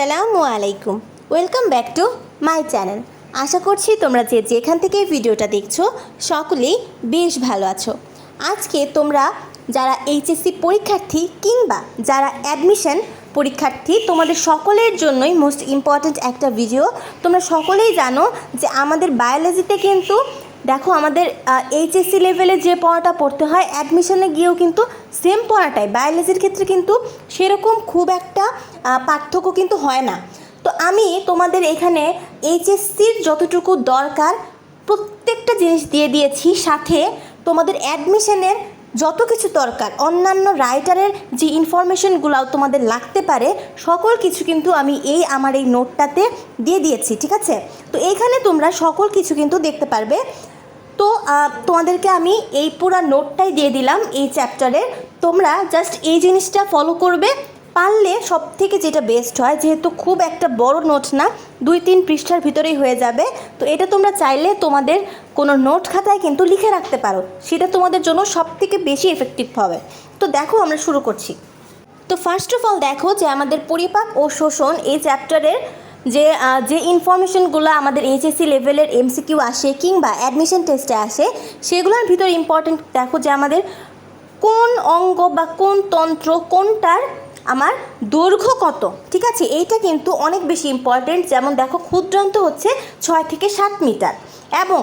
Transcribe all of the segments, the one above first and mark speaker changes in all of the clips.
Speaker 1: আসসালামু আলাইকুম। Welcome back to my channel আশা করছি তোমরা যে যেখান থেকে ভিডিওটা দেখছ, সকলেই বেশ ভালো আছো। আজকে তোমরা যারা এইচএসসি পরীক্ষার্থী কিংবা যারা অ্যাডমিশন পরীক্ষার্থী, তোমাদের সকলের জন্যই মোস্ট ইম্পর্ট্যান্ট একটা ভিডিও তোমরা সকলেই জানো যে আমাদের বায়োলজিতে কিন্তু দেখো আমাদের এইচএসসি লেভেলে যে পড়াটা পড়তে হয় অ্যাডমিশনে গিয়েও কিন্তু সেম পড়াটাই। বায়োলজির ক্ষেত্রে কিন্তু সেরকম খুব একটা পার্থক্য কিন্তু হয় না। তো আমি তোমাদের এখানে এইচএসসির যতটুকু দরকার, প্রত্যেকটা জিনিস দিয়ে দিয়েছি। সাথে তোমাদের অ্যাডমিশনের যত কিছু দরকার, অন্যান্য রাইটারের যে ইনফরমেশনগুলোও তোমাদের লাগতে পারে, সকল কিছু কিন্তু আমি এই আমার এই নোটটাতে দিয়ে দিয়েছি, ঠিক আছে? তো এইখানে তোমরা সকল কিছু কিন্তু দেখতে পারবে। তো তোমাদেরকে আমি এই পুরো নোটটাই দিয়ে দিলাম এই চ্যাপ্টারের তোমরা জাস্ট এই জিনিসটা ফলো করবে, পারলে সব থেকে যেটা বেস্ট হয়, যেহেতু খুব একটা বড় নোট না, দুই তিন পৃষ্ঠার ভিতরেই হয়ে যাবে। তো এটা তোমরা চাইলে তোমাদের কোনো নোট খাতায় কিন্তু লিখে রাখতে পারো। সেটা তোমাদের জন্য সব থেকে বেশি এফেক্টিভ হবে। তো দেখো আমরা শুরু করছি। তো ফার্স্ট অফ অল দেখো যে আমাদের পরিপাক ও শোষণ এই চ্যাপ্টারের যে যে ইনফরমেশনগুলো আমাদের এইচএসসি লেভেলের এমসিকিউ আসে কিংবা অ্যাডমিশন টেস্টে আসে, সেগুলোর ভিতরে ইম্পর্টেন্ট দেখো যে আমাদের কোন অঙ্গ বা কোন তন্ত্র কোনটার আমার দৈর্ঘ্য কত, ঠিক আছে? এইটা কিন্তু অনেক বেশি ইম্পর্টেন্ট যেমন দেখো, ক্ষুদ্রান্ত হচ্ছে ছয় থেকে সাত মিটার এবং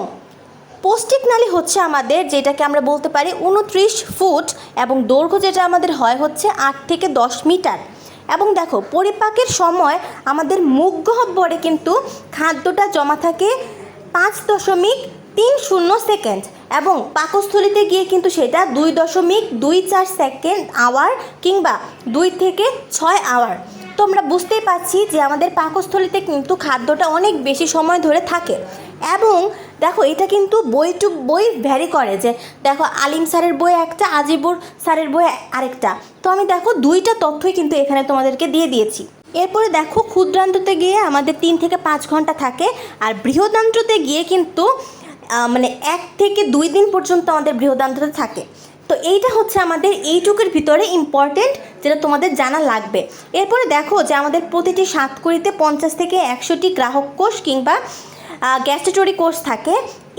Speaker 1: পৌষ্টিক নালী হচ্ছে আমাদের যেটাকে আমরা বলতে পারি উনত্রিশ ফুট এবং দৈর্ঘ্য যেটা আমাদের হয় হচ্ছে আট থেকে দশ মিটার। এবং দেখো, পরিপাকের সময় আমাদের মুখ গহ্বরে কিন্তু খাদ্যটা জমা থাকে পাঁচ দশমিক তিন শূন্য সেকেন্ড এবং পাকস্থলিতে গিয়ে কিন্তু সেটা দুই দশমিক দুই চার সেকেন্ড আওয়ার কিংবা দুই থেকে ছয় আওয়ার তো আমরা বুঝতেই পারছি যে আমাদের পাকস্থলিতে কিন্তু খাদ্যটা অনেক বেশি সময় ধরে থাকে। এবং দেখো, এটা কিন্তু বই টু বই ভ্যারি করে যে, দেখো, আলিম স্যারের বই একটা, আজিবুর স্যারের বই আরেকটা। তো আমি দেখো, দুইটা তথ্যই কিন্তু এখানে তোমাদেরকে দিয়ে দিয়েছি। এরপরে দেখো ক্ষুদ্রান্ততে গিয়ে আমাদের তিন থেকে পাঁচ ঘণ্টা থাকে, আর বৃহদান্ত্রতে গিয়ে কিন্তু মানে এক থেকে দুই দিন পর্যন্ত আমাদের বৃহদান্ত্রতে থাকে। তো এইটা হচ্ছে আমাদের এইটুকুর ভিতরে ইম্পর্টেন্ট যেটা তোমাদের জানা লাগবে। এরপরে দেখো যে আমাদের প্রতিটি সাতকড়িতে পঞ্চাশ থেকে একশোটি গ্রাহক কোষ কিংবা গ্যাস্ট্রেটরি কোর্স থাকে।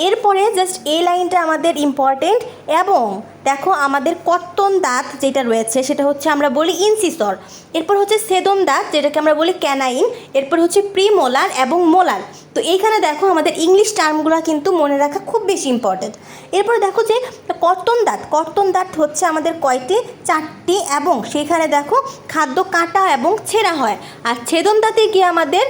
Speaker 1: এরপরে জাস্ট এই লাইনটা আমাদের ইম্পর্টেন্ট এবং দেখো আমাদের কর্তন দাঁত যেটা রয়েছে, সেটা হচ্ছে আমরা বলি ইনসিসর। এরপর হচ্ছে সেদন দাঁত, যেটাকে আমরা বলি ক্যানাইন। এরপর হচ্ছে প্রি মোলার এবং মোলার। তো এইখানে দেখো আমাদের ইংলিশ টার্মগুলো কিন্তু মনে রাখা খুব বেশি ইম্পর্টেন্ট এরপর দেখো যে কর্তন দাঁত কর্তন দাঁত হচ্ছে আমাদের কয়টি? চারটি এবং সেখানে দেখো খাদ্য কাটা এবং ছেঁড়া হয়। আর ছেদন দাঁতে গিয়ে আমাদের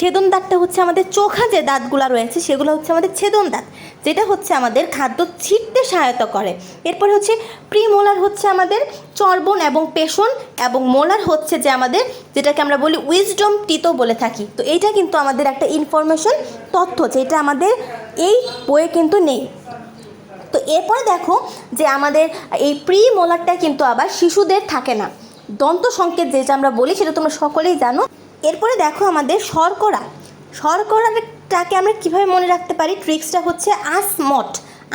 Speaker 1: ছেদন দাঁতটা হচ্ছে আমাদের চোখা যে দাঁতগুলো রয়েছে, সেগুলো হচ্ছে আমাদের ছেদন দাঁত যেটা হচ্ছে আমাদের খাদ্য ছিটতে সহায়তা করে। এরপরে হচ্ছে প্রি মোলার হচ্ছে আমাদের চর্বণ এবং পেশন এবং মোলার হচ্ছে যে আমাদের যেটাকে আমরা বলি উইজডম টিতো বলে থাকি। তো এইটা কিন্তু আমাদের একটা ইনফরমেশন তথ্য, যেটা আমাদের এই বইয়ে কিন্তু নেই। তো এরপরে দেখো যে আমাদের এই প্রি মোলারটা কিন্তু আবার শিশুদের থাকে না। দন্ত সংকেত যেটা আমরা বলি, সেটা তোমরা সকলেই জানো। এরপরে দেখো আমাদের শর্করা। শর্করাটাকে আমরা কীভাবে মনে রাখতে পারি? ট্রিক্সটা হচ্ছে আসমট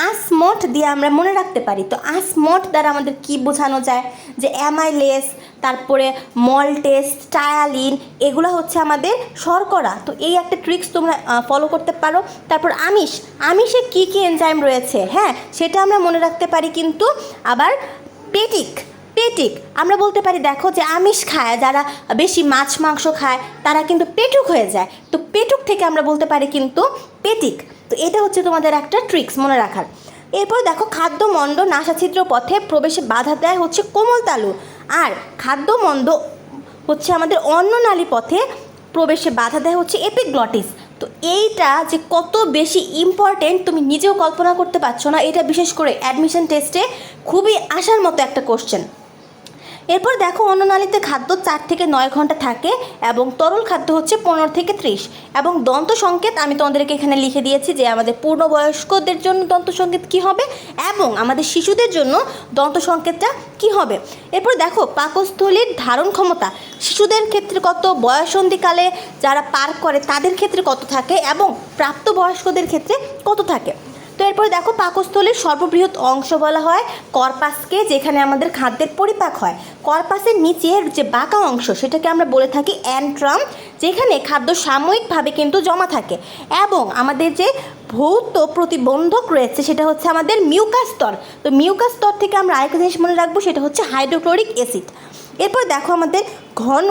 Speaker 1: আসমট দিয়ে আমরা মনে রাখতে পারি। তো আসমট দ্বারা আমাদের কি বোঝানো যায়? যে অ্যামাইলেস তারপরে মল্টেস টায়ালিন এগুলো হচ্ছে আমাদের শর্করা। তো এই একটা ট্রিক্স তোমরা ফলো করতে পারো। তারপর আমিষ। আমিষে কি কি এনজাইম রয়েছে? হ্যাঁ সেটা আমরা মনে রাখতে পারি কিন্তু আবার পেটিক। পেটিক। আমরা বলতে পারি, দেখো যে আমিষ খায়, যারা বেশি মাছ, মাংস খায়, তারা কিন্তু পেটুক হয়ে যায়। তো পেটুক থেকে আমরা বলতে পারি কিন্তু পেটিক। তো এটা হচ্ছে তোমাদের একটা ট্রিক্স মনে রাখার। এরপর দেখো খাদ্য খাদ্যমণ্ড নাসাছিদ্র পথে প্রবেশে বাধা দেয় হচ্ছে কোমল তালু। আর খাদ্যমন্দ হচ্ছে আমাদের অন্ননালী পথে প্রবেশে বাধা দেয় হচ্ছে এপিগ্লটিস তো এইটা যে কত বেশি ইম্পর্টেন্ট তুমি নিজেও কল্পনা করতে পারছ না। এটা বিশেষ করে অ্যাডমিশন টেস্টে খুবই আসার মতো একটা কোশ্চেন এরপর দেখো অন্ননালীতে খাদ্য চার থেকে নয় ঘণ্টা থাকে এবং তরল খাদ্য হচ্ছে পনেরো থেকে ত্রিশ। এবং দন্ত সংকেত আমি তোমাদেরকে এখানে লিখে দিয়েছি যে আমাদের পূর্ণবয়স্কদের জন্য দন্ত সংকেত কী হবে এবং আমাদের শিশুদের জন্য দন্ত সংকেতটা কী হবে। এরপর দেখো পাকস্থলীর ধারণ ক্ষমতা। শিশুদের ক্ষেত্রে কত বয়সন্ধিকালে যারা পার করে তাদের ক্ষেত্রে কত থাকে এবং প্রাপ্তবয়স্কদের ক্ষেত্রে কত থাকে? তো এরপরে দেখো পাকস্থলীর সর্ববৃহৎ অংশ বলা হয় কর্পাসকে, যেখানে আমাদের খাদ্যের পরিপাক হয়। কর্পাসের নিচের যে বাঁকা অংশ, সেটাকে আমরা বলে থাকি অ্যান্ট্রাম, যেখানে খাদ্য সাময়িকভাবে কিন্তু জমা থাকে। এবং আমাদের যে ভৌত প্রতিবন্ধক রয়েছে, সেটা হচ্ছে আমাদের মিউকাস স্তর। তো মিউকাস স্তর থেকে আমরা আরেকটা জিনিস মনে রাখব, সেটা হচ্ছে হাইড্রোক্লোরিক অ্যাসিড। এরপর দেখো আমাদের ঘন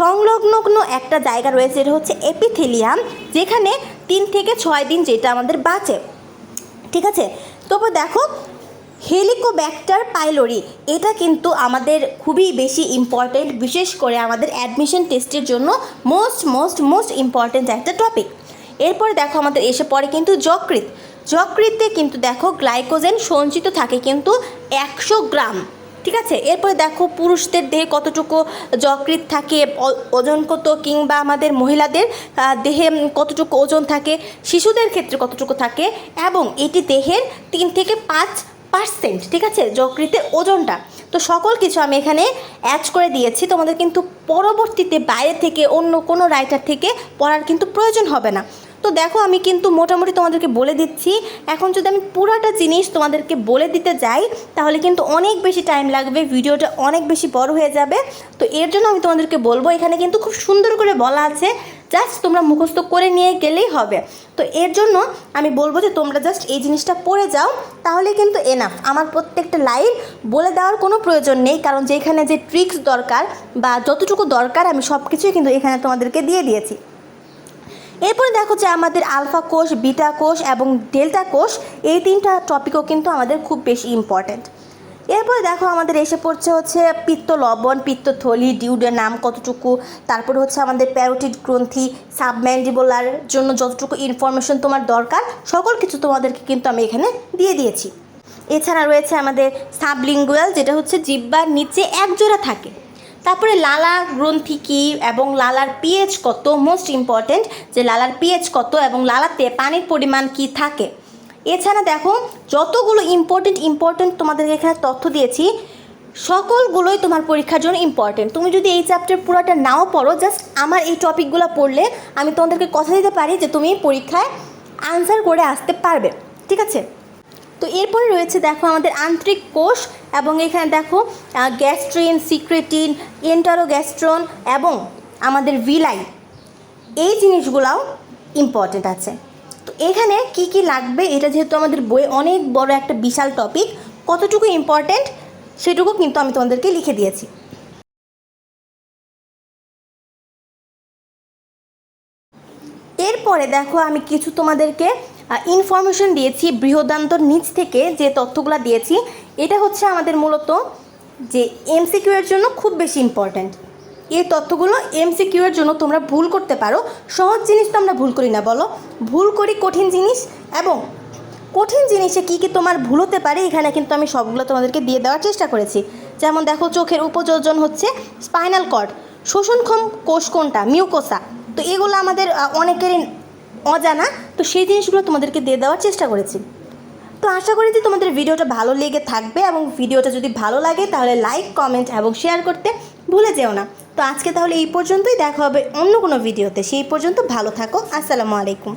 Speaker 1: সংলগ্ন একটা জায়গা রয়েছে এটা হচ্ছে এপিথেলিয়াম, যেখানে তিন থেকে ছয় দিন যেটা আমাদের বাঁচে। ঠিক আছে? তবে দেখো, হেলিকোব্যাক্টার পাইলোরি এটা কিন্তু আমাদের খুবই বেশি ইম্পর্টেন্ট বিশেষ করে আমাদের অ্যাডমিশন টেস্টের জন্য মোস্ট মোস্ট মোস্ট ইম্পর্টেন্ট একটা টপিক এরপরে দেখো আমাদের এসে পড়ে কিন্তু যকৃত যকৃতে কিন্তু দেখো গ্লাইকোজেন সঞ্চিত থাকে কিন্তু একশো গ্রাম। ঠিক আছে? এরপরে দেখো পুরুষদের দেহে কতটুকু যকৃত থাকে ওজন কত কিংবা আমাদের মহিলাদের দেহে কতটুকু ওজন থাকে, শিশুদের ক্ষেত্রে কতটুকু থাকে এবং এটি দেহের তিন থেকে পাঁচ পার্সেন্ট ঠিক আছে? যকৃতের ওজনটা। তো সকল কিছু আমি এখানে অ্যাড করে দিয়েছি। তোমাদের কিন্তু পরবর্তীতে বাইরে থেকে অন্য কোনো রাইটার থেকে পড়ার কিন্তু প্রয়োজন হবে না। তো দেখো, আমি কিন্তু মোটামুটি তোমাদেরকে বলে দিচ্ছি। এখন যদি আমি পুরোটা জিনিস তোমাদেরকে বলে দিতে যাই, তাহলে কিন্তু অনেক বেশি টাইম লাগবে, ভিডিওটা অনেক বেশি বড় হয়ে যাবে। তো এর জন্য আমি তোমাদেরকে বলব, এখানে কিন্তু খুব সুন্দর করে বলা আছে জাস্ট তোমরা মুখস্থ করে নিয়ে গেলেই হবে। তো এর জন্য আমি বলব যে, তোমরা জাস্ট এই জিনিসটা পড়ে যাও, তাহলে কিন্তু এনাফ আমার প্রত্যেকটা লাইন বলে দেওয়ার কোনো প্রয়োজন নেই, কারণ যেখানে যে ট্রিক্স দরকার বা যতটুকু দরকার, আমি সব কিছুই কিন্তু এখানে তোমাদেরকে দিয়ে দিয়েছি। এরপরে দেখো যে আমাদের আলফা কোষ, বিটা কোষ এবং ডেল্টা কোষ, এই তিনটা টপিকও কিন্তু আমাদের খুব বেশি ইম্পর্ট্যান্ট এরপরে দেখো আমাদের এসে পড়ছে হচ্ছে পিত্ত লবণ পিত্তথলি ডিউডের নাম কতটুকু, তারপরে হচ্ছে আমাদের প্যারোটিড গ্রন্থি সাবম্যান্ডিবোলার জন্য যতটুকু ইনফরমেশন তোমার দরকার, সকল কিছু তোমাদেরকে কিন্তু আমি এখানে দিয়ে দিয়েছি। এছাড়া রয়েছে আমাদের সাবলিঙ্গুয়াল যেটা হচ্ছে জিব্বার নিচে একজোড়া থাকে। তারপরে লালা গ্রন্থি কী এবং লালার পিএইচ কত মোস্ট ইম্পর্ট্যান্ট যে লালার পিএইচ কত এবং লালাতে পানির পরিমাণ কি থাকে। এছাড়া দেখো, যতগুলো ইম্পর্টেন্ট ইম্পর্টেন্ট তোমাদের এখানে তথ্য দিয়েছি, সকলগুলোই তোমার পরীক্ষার জন্য ইম্পর্টেন্ট তুমি যদি এই চ্যাপ্টার পুরোটা নাও পড়ো জাস্ট আমার এই টপিকগুলো পড়লে আমি তোমাদেরকে কথা দিতে পারি যে তুমি পরীক্ষায় আনসার করে আসতে পারবে। ঠিক আছে? তো এরপরে রয়েছে দেখো আমাদের আন্তরিক কোষ এবং এখানে দেখো গ্যাস্ট্রিন, সিক্রেটিন, এন্টারোগ্যাস্ট্রন এবং আমাদের ভিলাই। এই জিনিসগুলাও ইম্পর্টেন্ট আছে। তো এখানে কি কি লাগবে? এটা যেহেতু আমাদের বইয়ে অনেক বড় একটা বিশাল টপিক কতটুকু ইম্পর্টেন্ট সেটুকু কিন্তু আমি তোমাদেরকে লিখে দিয়েছি। এরপরে দেখো আমি কিছু তোমাদেরকে ইনফরমেশন দিয়েছি বৃহদান্তর নিচ থেকে যে তথ্যগুলো দিয়েছি, এটা হচ্ছে আমাদের মূলত যে এমসিকিউ এর জন্য খুব বেশি ইম্পর্ট্যান্ট এই তথ্যগুলো এমসিকিউ এর জন্য তোমরা ভুল করতে পারো। সহজ জিনিস তো আমরা ভুল করি না, বলো। ভুল করি কঠিন জিনিস এবং কঠিন জিনিসে কী কী তোমার ভুল হতে পারে, এখানে কিন্তু আমি সবগুলো তোমাদেরকে দিয়ে দেওয়ার চেষ্টা করেছি। যেমন দেখো, চোখের উপযোজন হচ্ছে স্পাইনাল কর্ড শোষণক্ষম কোষ কোনটা? মিউকোসা তো এগুলো আমাদের অনেকেরই অজানা, তো সেই জিনিসগুলো তোমাদেরকে দিয়ে দেওয়ার চেষ্টা করেছি। তো আশা করি যে তোমাদের ভিডিওটা ভালো লেগে থাকবে এবং ভিডিওটা যদি ভালো লাগে তাহলে লাইক, কমেন্ট এবং শেয়ার করতে ভুলে যেও না। তো আজকে তাহলে এই পর্যন্তই, দেখা হবে অন্য কোনো ভিডিওতে। সেই পর্যন্ত ভালো থাকো, আসসালামু আলাইকুম।